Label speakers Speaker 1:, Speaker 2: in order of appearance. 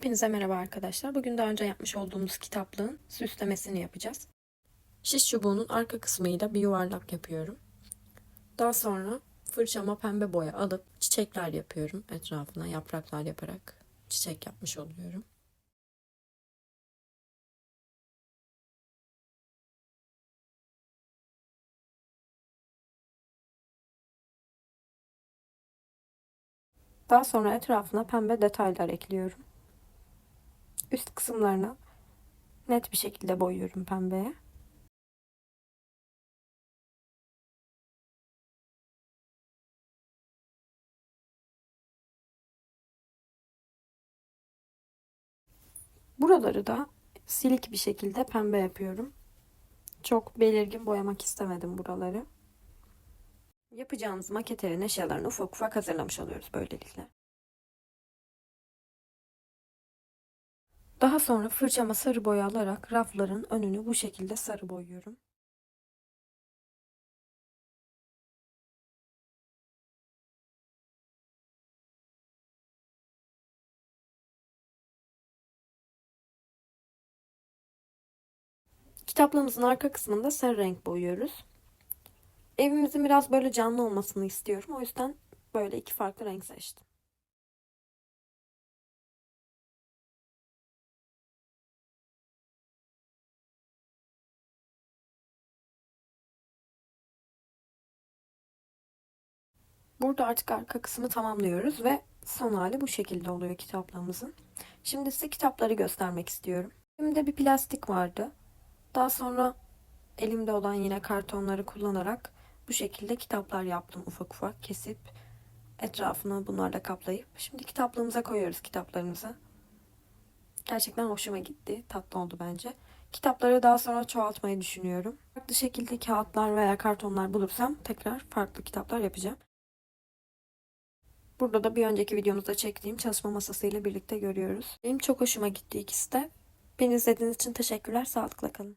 Speaker 1: Hepinize merhaba arkadaşlar. Bugün daha önce yapmış olduğumuz kitaplığın süslemesini yapacağız. Şiş çubuğunun arka kısmıyla bir yuvarlak yapıyorum. Daha sonra fırçama pembe boya alıp çiçekler yapıyorum etrafına yapraklar yaparak çiçek yapmış oluyorum. Daha sonra etrafına pembe detaylar ekliyorum. Üst kısımlarına net bir şekilde boyuyorum pembeye. Buraları da silik bir şekilde pembe yapıyorum. Çok belirgin boyamak istemedim buraları. Yapacağımız maketlerin eşyalarını ufak ufak hazırlamış oluyoruz böylelikle. Daha sonra fırçama sarı boya alarak rafların önünü bu şekilde sarı boyuyorum. Kitaplığımızın arka kısmında sarı renk boyuyoruz. Evimizin biraz böyle canlı olmasını istiyorum. O yüzden böyle iki farklı renk seçtim. Burada artık arka kısmı tamamlıyoruz ve son hali bu şekilde oluyor kitaplığımızın. Şimdi size kitapları göstermek istiyorum. Elimde bir plastik vardı. Daha sonra elimde olan yine kartonları kullanarak bu şekilde kitaplar yaptım ufak ufak kesip etrafını bunlarla kaplayıp. Şimdi kitaplığımıza koyuyoruz kitaplarımızı. Gerçekten hoşuma gitti. Tatlı oldu bence. Kitapları daha sonra çoğaltmayı düşünüyorum. Farklı şekilde kağıtlar veya kartonlar bulursam tekrar farklı kitaplar yapacağım. Burada da bir önceki videomuzda çektiğim çalışma masasıyla birlikte görüyoruz. Benim çok hoşuma gitti ikisi de. Beni izlediğiniz için teşekkürler. Sağlıkla kalın.